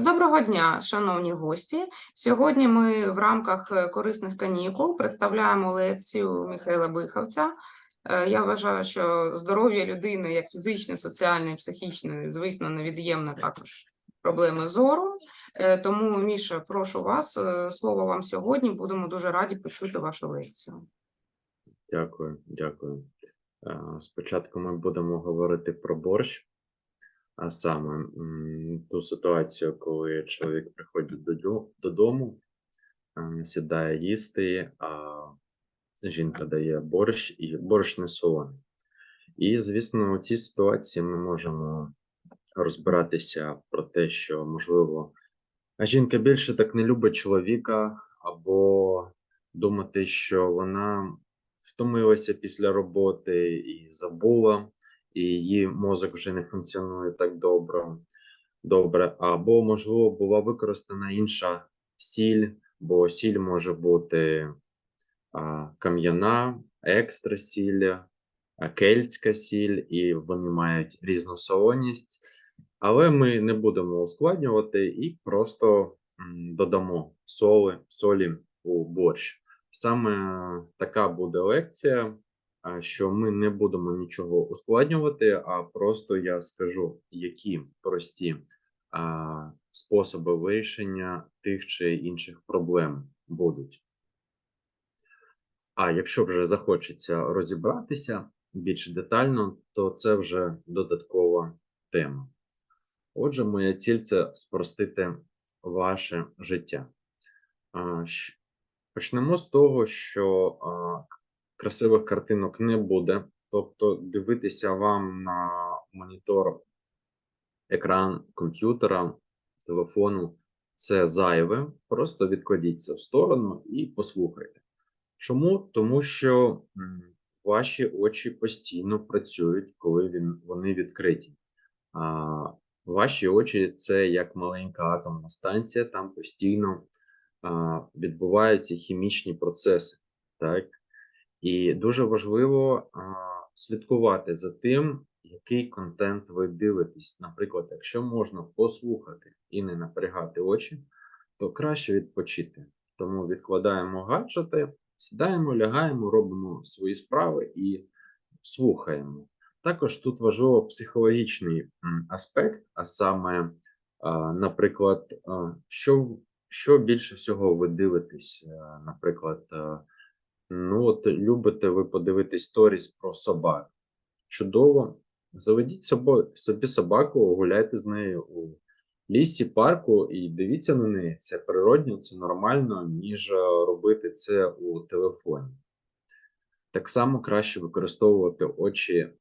Доброго дня, шановні гості. Сьогодні ми в рамках е, корисних канікул представляємо лекцію Михайла Биховця. Е, Я вважаю, що здоров'я людини, як фізичне, соціальне, і психічне, звісно, невід'ємна також проблеми зору. Е, Тому, Міша, прошу вас, слово вам сьогодні. Будемо дуже раді почути вашу лекцію. Дякую, дякую. Спочатку ми будемо говорити про борщ, а саме ту ситуацію, коли чоловік приходить додому, сідає їсти, а жінка дає борщ, і борщ не солоний. І, звісно, у цій ситуації ми можемо розбиратися про те, що, можливо, жінка більше так не любить чоловіка, або думати, що вона втомилася після роботи і забула, і її мозок вже не функціонує так добре, добре. або, можливо, була використана інша сіль, бо сіль може бути кам'яна, екстра сіль, кельтська сіль, і вони мають різну солоність. Але ми не будемо ускладнювати і просто додамо соли, солі у борщ. Саме така буде лекція, що ми не будемо нічого ускладнювати, а просто я скажу, які прості способи вирішення тих чи інших проблем будуть. А якщо вже захочеться розібратися більш детально, то це вже додаткова тема. Отже, моя ціль це спростити ваше життя. Почнемо з того, що красивих картинок не буде. Тобто, дивитися вам на монітор, екран комп'ютера, телефону це зайве. Просто відкладіть це в сторону і послухайте. Чому? Тому що ваші очі постійно працюють, коли він, вони відкриті. А, ваші очі це як маленька атомна станція, там постійно а, відбуваються хімічні процеси. Так? І дуже важливо а, слідкувати за тим, який контент ви дивитесь. Наприклад, якщо можна послухати і не напрягати очі, то краще відпочити. Тому відкладаємо гаджети, сідаємо, лягаємо, робимо свої справи і слухаємо. Також тут важливо психологічний аспект, а саме, наприклад, що, що більше всього ви дивитесь, а, наприклад, а, ну от любите ви подивитись сторіс про собак. Чудово. Заведіть собі собаку, гуляйте з нею у лісі, парку і дивіться на неї. Це природньо, це нормально, ніж е, робити це у телефоні. Так само краще використовувати очі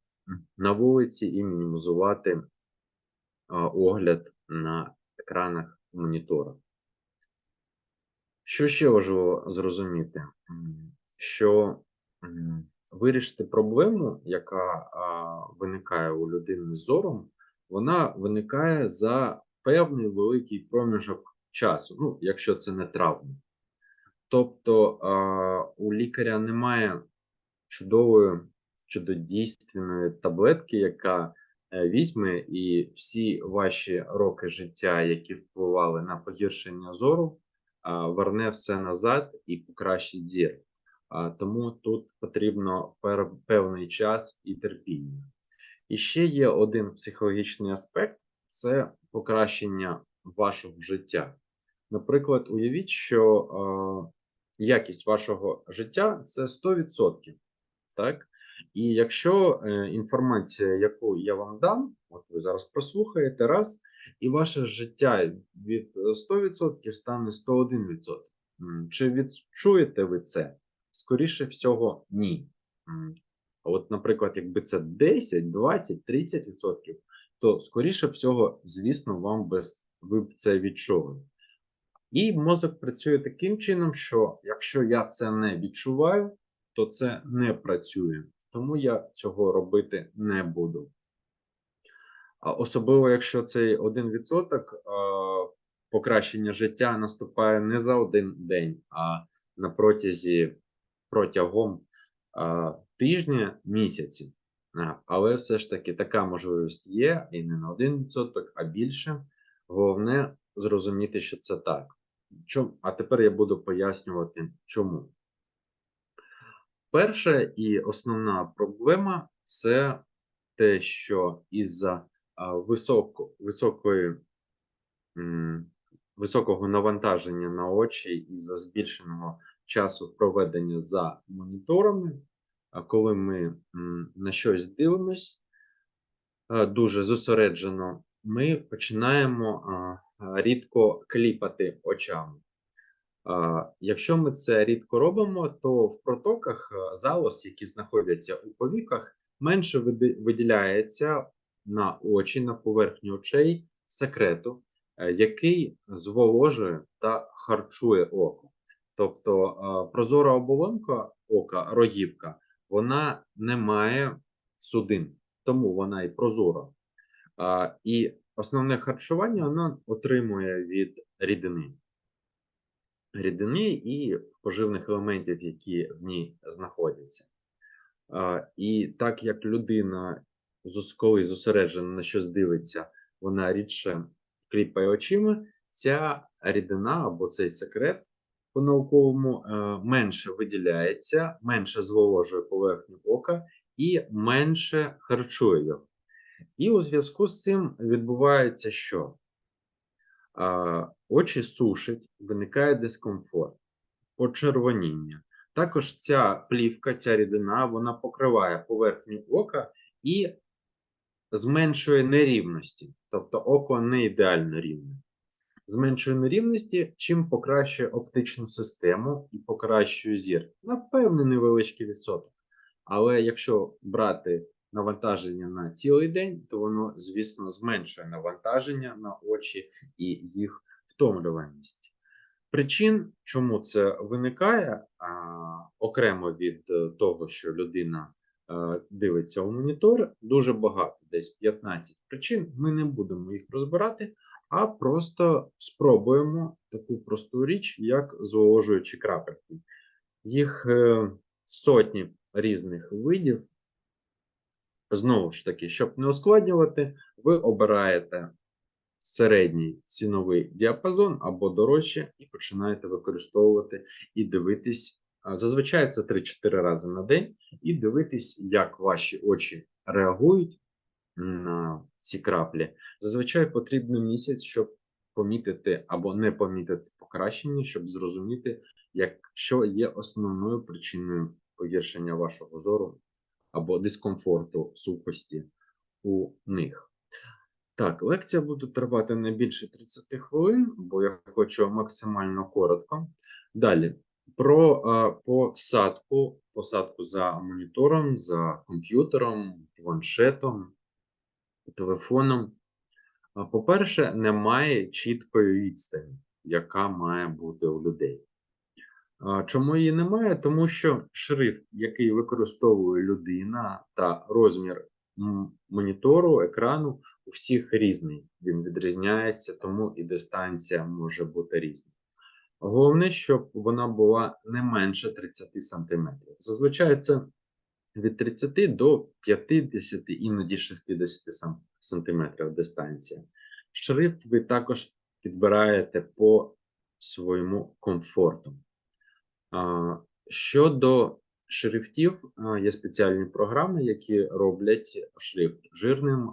на вулиці і мінімізувати а, огляд на екранах монітора. Що ще важливо зрозуміти? Що вирішити проблему, яка виникає у людини з зором, вона виникає за певний великий проміжок часу, ну, якщо це не травма. Тобто у лікаря немає чудової, чудодійственної таблетки, яка е, візьме і всі ваші роки життя, які впливали на погіршення зору, верне все назад і покращить зір. Тому тут потрібно певний час і терпіння. І ще є один психологічний аспект це покращення вашого життя. Наприклад, уявіть, що якість вашого життя це 100%. Так? І якщо е, інформація, яку я вам дам, от ви зараз прослухаєте раз, і ваше життя від е, 100% стане 101%. Чи відчуєте ви це? Скоріше всього, ні. А От, наприклад, якби це 10, 20, 30%, то скоріше всього, звісно, вам с- ви б це відчули. І мозок працює таким чином, що якщо я це не відчуваю, то це не працює. Тому я цього робити не буду. А особливо, якщо цей 1% покращення життя наступає не за один день, а на протязі протягом тижня, місяців. Але все ж таки така можливість є і не на 1%, а більше. Головне зрозуміти, що це так. Чом- А тепер я буду пояснювати, чому. Перша і основна проблема це те, що із-за високо, високої, високого навантаження на очі і за збільшеного часу проведення за моніторами, коли ми на щось дивимось дуже зосереджено, ми починаємо рідко кліпати очами. Якщо ми це рідко робимо, то в протоках е, залоз, які знаходяться у повіках, менше виділяється на очі, на поверхню очей секрету, е, який зволожує та харчує око. Тобто прозора оболонка ока, рогівка, вона не має судин, тому вона і прозора. І основне харчування вона отримує від рідини рідини і поживних елементів, які в ній знаходяться. І так як людина, коли зосереджена на щось дивиться, вона рідше кліпає очима, ця рідина або цей секрет по-науковому е, менше виділяється, менше зволожує поверхню ока і менше харчує його. І у зв'язку з цим відбувається що? Очі сушить, виникає дискомфорт, почервоніння. Також ця плівка, ця рідина, вона покриває поверхню ока і зменшує нерівності. Тобто око не ідеально рівне. Зменшує нерівності, чим покращує оптичну систему і покращує зір. На певний невеличкий відсоток. Але якщо брати навантаження на цілий день, то воно, звісно, зменшує навантаження на очі і їх втомлюваність. Причин, чому це виникає, а, окремо від е, того, що людина дивиться у монітор, дуже багато, десь 15 причин. Ми не будемо їх розбирати, а просто спробуємо таку просту річ, як зволожуючі крапельки. Їх е, сотні різних видів. Знову ж таки, щоб не ускладнювати, ви обираєте середній ціновий діапазон або дорожче, і починаєте використовувати і дивитись. Зазвичай це 3-4 рази на день, і дивитись, як ваші очі реагують на ці краплі. Зазвичай потрібно місяць, щоб помітити або не помітити покращення, щоб зрозуміти, як, що є основною причиною погіршення вашого зору або дискомфорту сухості у них. Так, лекція буде тривати не більше 30 хвилин, бо я хочу максимально коротко. Далі про посадку, посадку за монітором, за комп'ютером, планшетом, телефоном. По-перше, немає чіткої відстані, яка має бути у людей. Чому її немає? Тому що шрифт, який використовує людина, та розмір монітору, екрану у всіх різний. Він відрізняється, тому і дистанція може бути різна. Головне, щоб вона була не менше 30 см. Зазвичай це від 30 до 50, іноді 60 см дистанція. Шрифт ви також підбираєте по своєму комфорту. Щодо шрифтів, є спеціальні програми, які роблять шрифт жирним,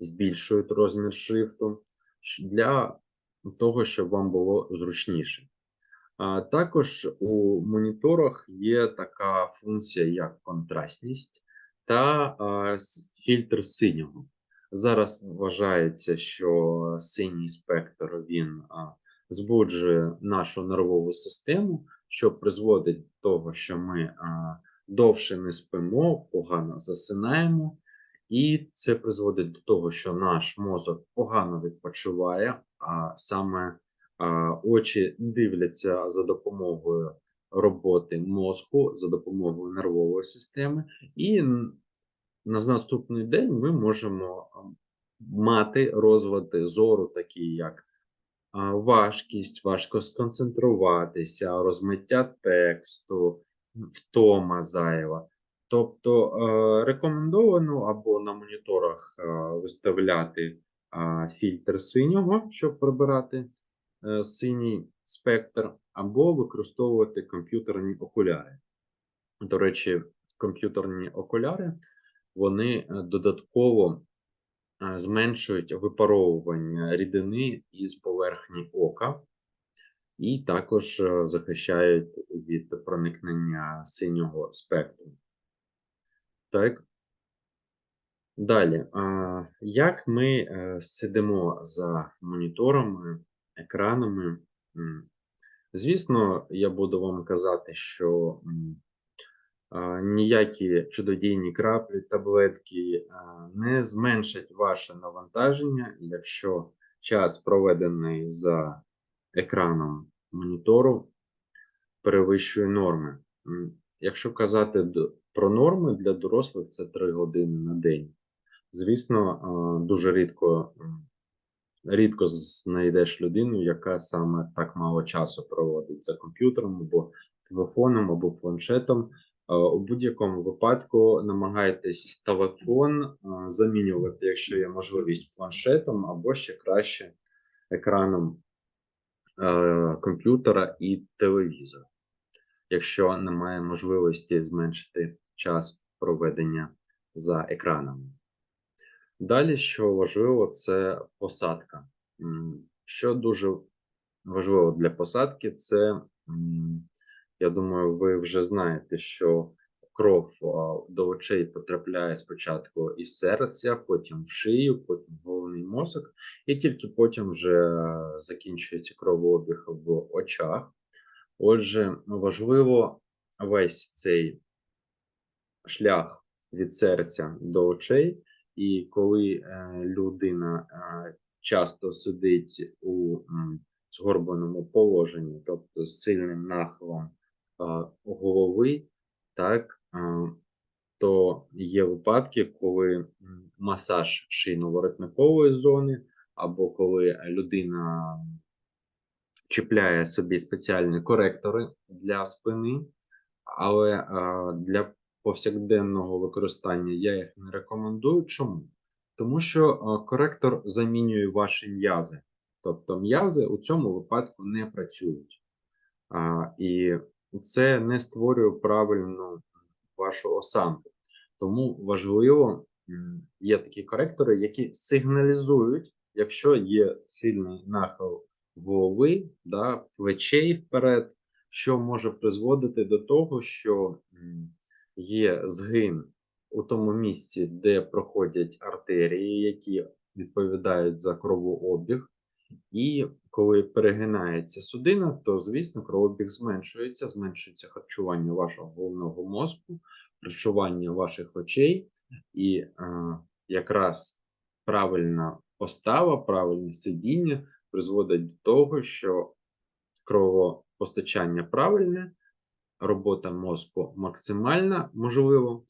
збільшують розмір шрифту для того, щоб вам було зручніше. Також у моніторах є така функція, як контрастність та фільтр синього. Зараз вважається, що синій спектр він збуджує нашу нервову систему, що призводить до того, що ми довше не спимо, погано засинаємо, і це призводить до того, що наш мозок погано відпочиває, а саме очі дивляться за допомогою роботи мозку, за допомогою нервової системи, і на наступний день ми можемо мати розвити зору, такі як важкість, важко сконцентруватися, розмиття тексту, втома зайва. Тобто е, рекомендовано або на моніторах е, виставляти фільтр синього, щоб прибирати е, синій спектр, або використовувати комп'ютерні окуляри. До речі, комп'ютерні окуляри вони додатково зменшують випаровування рідини із поверхні ока і також захищають від проникнення синього спектру. Так. Далі, як ми е, сидимо за моніторами, екранами? Звісно, я буду вам казати, що ніякі чудодійні краплі, таблетки а, не зменшать ваше навантаження, якщо час, проведений за екраном монітору, перевищує норми. Якщо казати про норми для дорослих, це 3 години на день. Звісно, дуже рідко, рідко знайдеш людину, яка саме так мало часу проводить за комп'ютером або телефоном, або планшетом. У будь-якому випадку намагайтесь телефон замінювати, якщо є можливість, планшетом, або ще краще екраном комп'ютера і телевізора, якщо немає можливості зменшити час проведення за екранами. Далі, що важливо, це посадка. Що дуже важливо для посадки, це, я думаю, ви вже знаєте, що кров до очей потрапляє спочатку із серця, потім в шию, потім в головний мозок, і тільки потім вже закінчується кровообіг в очах. Отже, важливо весь цей шлях від серця до очей, і коли е, людина е, часто сидить у згорбаному положенні, тобто з сильним нахилом е, голови, так, то є випадки, коли масаж шийно-воротникової зони, або коли людина чіпляє собі спеціальні коректори для спини, але для повсякденного використання я їх не рекомендую. Чому? Тому що е, коректор замінює ваші м'язи. Тобто м'язи у цьому випадку не працюють. І це не створює правильну вашу осанку. Тому важливо, є такі коректори, які сигналізують, якщо є сильний нахил голови, да, плечей вперед, що може призводити до того, що є згин у тому місці, де проходять артерії, які відповідають за кровообіг. І коли перегинається судина, то, звісно, кровообіг зменшується, зменшується харчування вашого головного мозку, харчування ваших очей, і е, якраз правильна постава, правильне сидіння призводить до того, що кровопостачання правильне, робота мозку максимальна можливо,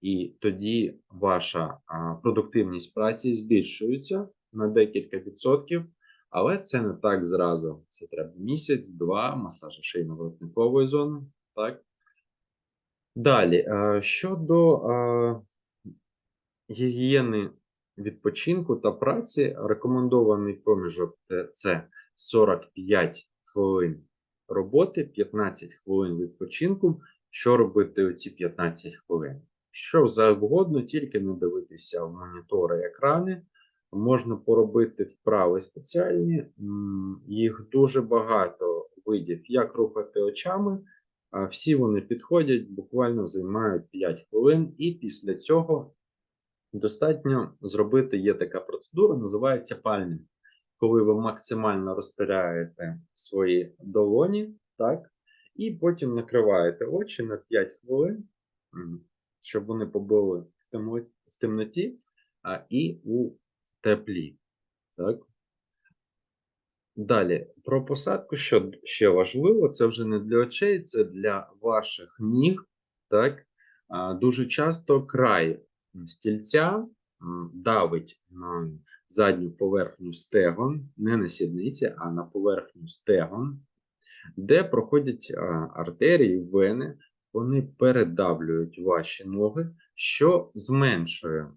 і тоді ваша продуктивність праці збільшується на декілька відсотків. Але це не так зразу. Це треба місяць, два, масажа шийно-воротникової зони. Так? Далі, щодо гігієни відпочинку та праці, рекомендований проміжок це 45 хвилин роботи, 15 хвилин відпочинку. Що робити у ці 15 хвилин? Що завгодно, тільки не дивитися в монітори екрани можна поробити вправи спеціальні, їх дуже багато видів, як рухати очами. Всі вони підходять, буквально займають 5 хвилин, і після цього достатньо зробити є така процедура, називається пальмінг. Коли ви максимально розтиряєте свої долоні, так, і потім накриваєте очі на 5 хвилин, щоб вони побули в темноті а, і у теплі. Так? Далі, про посадку, що ще важливо, це вже не для очей, це для ваших ніг. Так? Дуже часто край стільця давить на задню поверхню стегон, не на сідниці, а на поверхню стегон, де проходять артерії, вени, вони передавлюють ваші ноги, що зменшує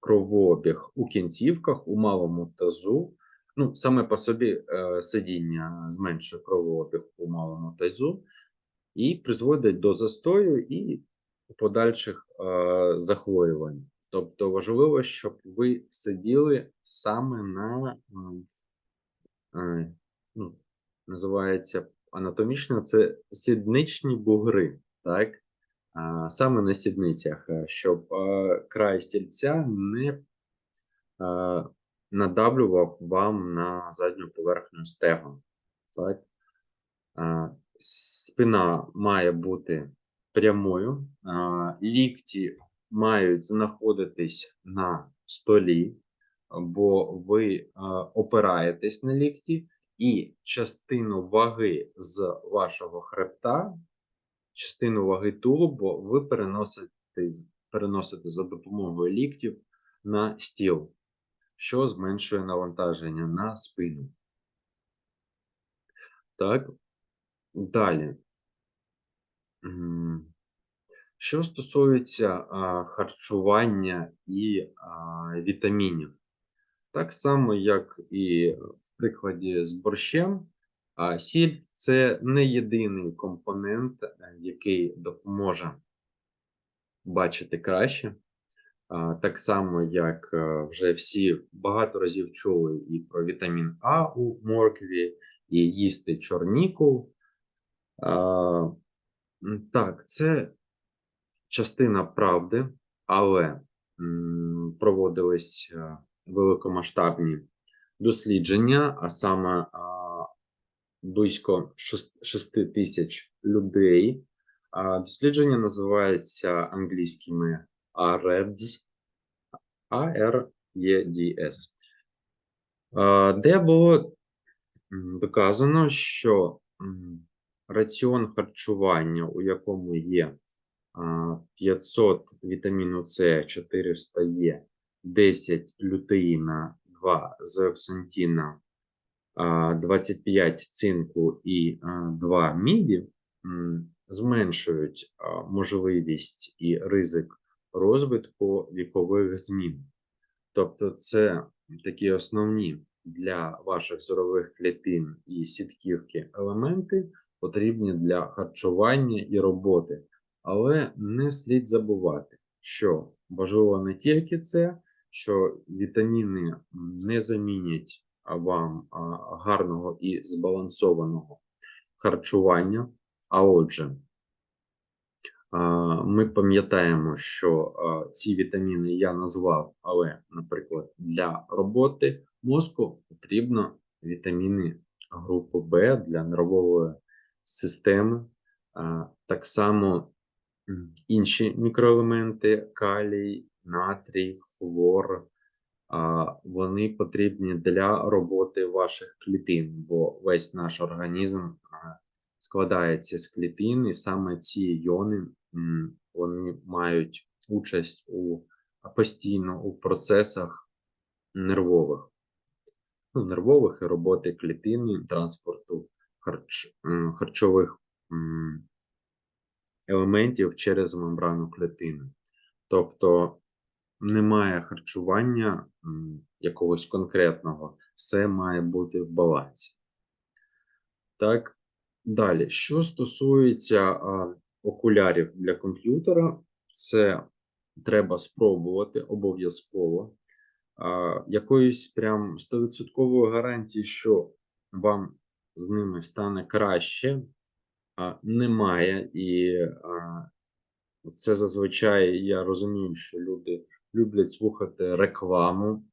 кровообіг у кінцівках, у малому тазу. Ну, саме по собі е, сидіння зменшує кровообіг у малому тазу і призводить до застою і подальших е, захворювань. Тобто важливо, щоб ви сиділи саме на е, ну, називається анатомічно, це сідничні бугри, так? Саме на сідницях, е, щоб е, край стільця не надавлював вам на задню поверхню стегон. Так? Спина має бути прямою, лікті мають знаходитись на столі, бо ви е, опираєтесь на лікті, і частину ваги з вашого хребта, частину ваги тулубу ви переносите, переносите за допомогою ліктів на стіл, що зменшує навантаження на спину. Так, далі. Що стосується харчування і вітамінів, так само, як і в прикладі з борщем, сіль це не єдиний компонент, е, який допоможе бачити краще. Так само, як е, вже всі багато разів чули і про вітамін А у моркві, і їсти чорніку. Так, це частина правди, але проводились е, великомасштабні дослідження, а саме близько 6 тисяч людей. Дослідження називається англійськими AREDS, AREDS, де було доказано, що раціон харчування, у якому є 500 вітаміну С, 400 Е, 10 лютеїна, 2 зеоксантіна, а, 25 цинку і а, 2 міді зменшують можливість і ризик розвитку вікових змін. Тобто, це такі основні для ваших зорових клітин і сітківки елементи, потрібні для харчування і роботи. Але не слід забувати, що важливо не тільки це, що вітаміни не замінять вам гарного і збалансованого харчування. А отже, ми пам'ятаємо, що ці вітаміни я назвав, але, наприклад, для роботи мозку потрібно вітаміни групи Б для нервової системи. Так само інші мікроелементи калій, натрій, хлор. Вони потрібні для роботи ваших клітин, бо весь наш організм складається з клітин, і саме ці іони м, вони мають участь у постійно у процесах нервових, ну, нервових і роботи клітини, транспорту харч, харчових елементів через мембрану клітини. Тобто немає харчування якогось конкретного, все має бути в балансі. Так, далі. Що стосується а, окулярів для комп'ютера, це треба спробувати обов'язково. Якоїсь прям 100% гарантії, що вам з ними стане краще, немає. І це зазвичай я розумію, що люди люблять слухати рекламу.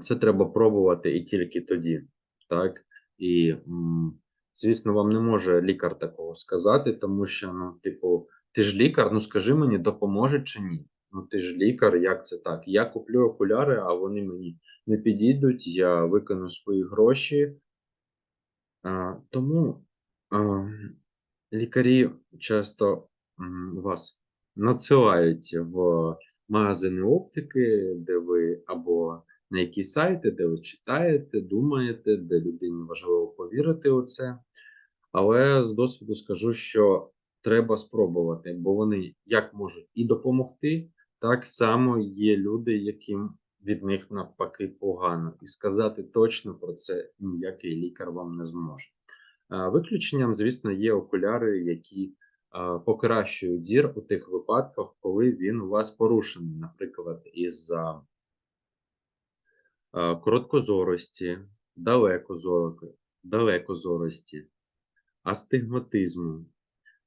Це треба пробувати і тільки тоді. Так? І, звісно, вам не може лікар такого сказати, тому що, ну, типу, ти ж лікар, ну скажи мені, допоможе чи ні? Ну, ти ж лікар, як це так? Я куплю окуляри, а вони мені не підійдуть, я викину свої гроші. Тому лікарі часто вас надсилають в магазини оптики, де ви або на якісь сайти, де ви читаєте, думаєте, де людині важливо повірити у це. Але з досвіду скажу, що треба спробувати, бо вони як можуть і допомогти, Так само є люди, яким від них навпаки погано. І сказати точно про це ніякий лікар вам не зможе. Виключенням, звісно, є окуляри, які покращують зір у тих випадках, коли він у вас порушений, наприклад, із-за короткозорості, далекозорок- далекозорості, астигматизму.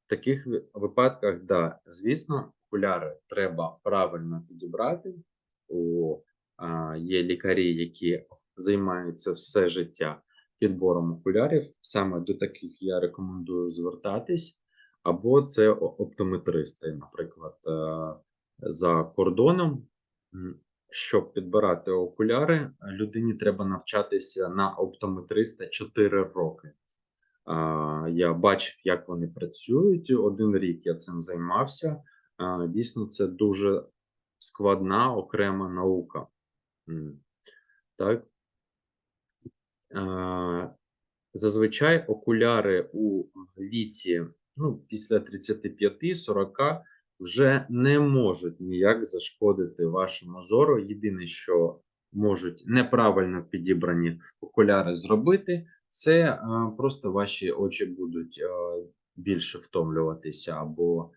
В таких випадках, да, звісно, окуляри треба правильно підібрати. У, є лікарі, які займаються все життя підбором окулярів. Саме до таких я рекомендую звертатись. Або це оптометристи, наприклад, е, за кордоном. Щоб підбирати окуляри, людині треба навчатися на оптометриста 4 роки. Я бачив, як вони працюють. Один рік я цим займався. Дійсно, це дуже складна окрема наука. Так. Зазвичай окуляри у віці ну, після 35-40 вже не можуть ніяк зашкодити вашому зору. Єдине, що можуть неправильно підібрані окуляри зробити, це просто ваші очі будуть більше втомлюватися, або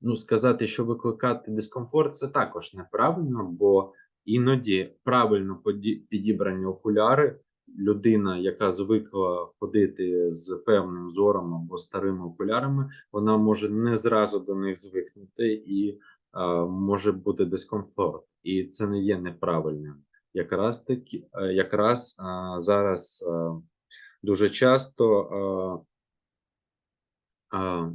ну, сказати, що викликати дискомфорт, це також неправильно, бо іноді правильно підібрані окуляри людина, яка звикла ходити з певним зором або старими окулярами, вона може не зразу до них звикнути і а, може бути дискомфорт. І це не є неправильним. Якраз таки, е, якраз а, зараз а, дуже часто а, а,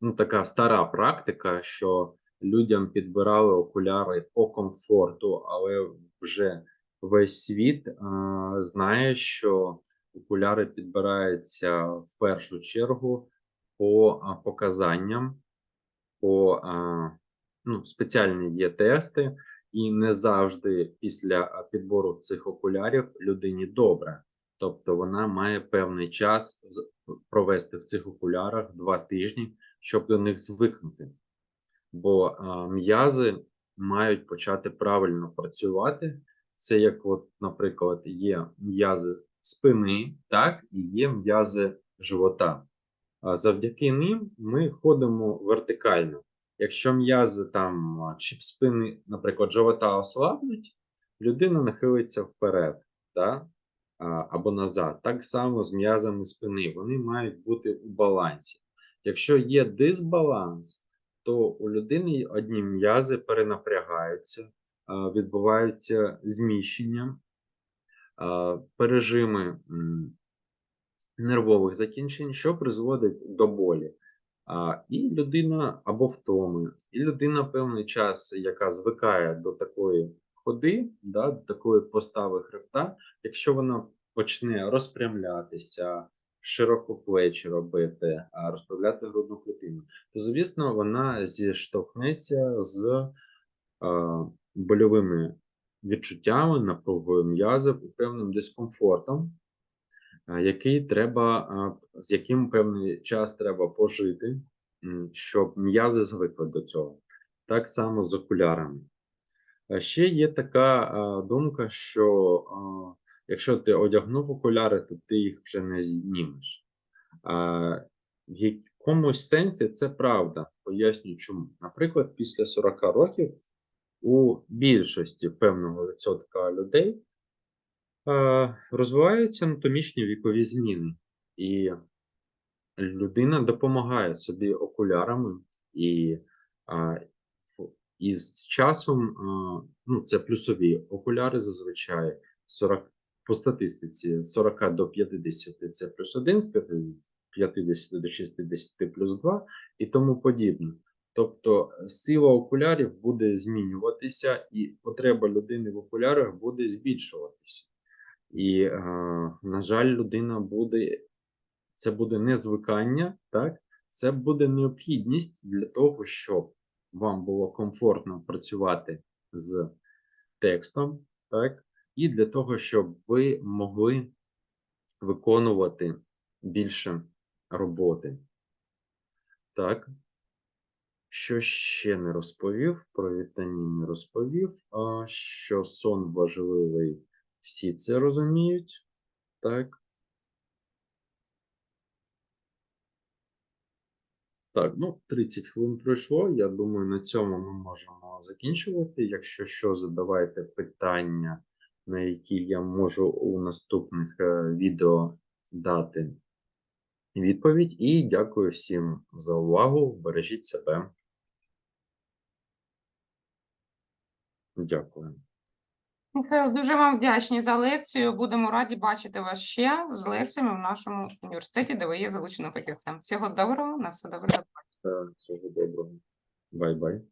ну, така стара практика, що людям підбирали окуляри по комфорту, але вже весь світ а, знає, що окуляри підбираються в першу чергу по а, показанням, по а, ну, спеціальні є тести, і не завжди після підбору цих окулярів людині добре. Тобто вона має певний час провести в цих окулярах два тижні, щоб до них звикнути. Бо м'язи мають почати правильно працювати. Це як, от, наприклад, є м'язи спини, так, і є м'язи живота. А завдяки ним ми ходимо вертикально. Якщо м'язи там чи спини, наприклад, живота ослаблять, людина нахилиться вперед, да? або назад. Так само з м'язами спини. Вони мають бути у балансі. Якщо є дисбаланс, то у людини одні м'язи перенапрягаються, а, відбувається зміщення, пережими нервових закінчень, що призводить до болі. І людина або втоми, і людина певний час, яка звикає до такої ходи, до такої постави хребта, якщо вона почне розпрямлятися, широко плечі робити, а розправляти грудну клітину, то звісно вона зіштовхнеться з больовими відчуттями, напругою м'язів певним дискомфортом, який треба, з яким певний час треба пожити, щоб м'язи звикли до цього. Так само з окулярами. Ще є така думка, що якщо ти одягнув окуляри, то ти їх вже не знімеш. А, в якомусь сенсі це правда. Поясню чому. Наприклад, після 40 років у більшості певного відсотка людей а, розвиваються анатомічні вікові зміни, і людина допомагає собі окулярами, і, а, і з часом, ну, це плюсові окуляри зазвичай 40, по статистиці з 40 до 50 це плюс 1, з 50 до 60 плюс 2 і тому подібне. Тобто е, сила окулярів буде змінюватися, і потреба людини в окулярах буде збільшуватися. І, е, на жаль, людина буде, це буде не звикання, так? Це буде необхідність для того, щоб вам було комфортно працювати з текстом, так? І для того, щоб ви могли виконувати більше роботи. Так. Що ще не розповів? Про вітамін не розповів. А що сон важливий, всі це розуміють. Так. Так, ну 30 хвилин пройшло. Я думаю, на цьому ми можемо закінчувати. Якщо що, задавайте питання, на які я можу у наступних е, відео дати відповідь. І дякую всім за увагу. Бережіть себе. Дякую. Михайло, дуже вам вдячні за лекцію. Будемо раді бачити вас ще з лекціями в нашому університеті, де ви є залученим фахівцем. Всього доброго, на все добре. до. Всього доброго. Бай-бай.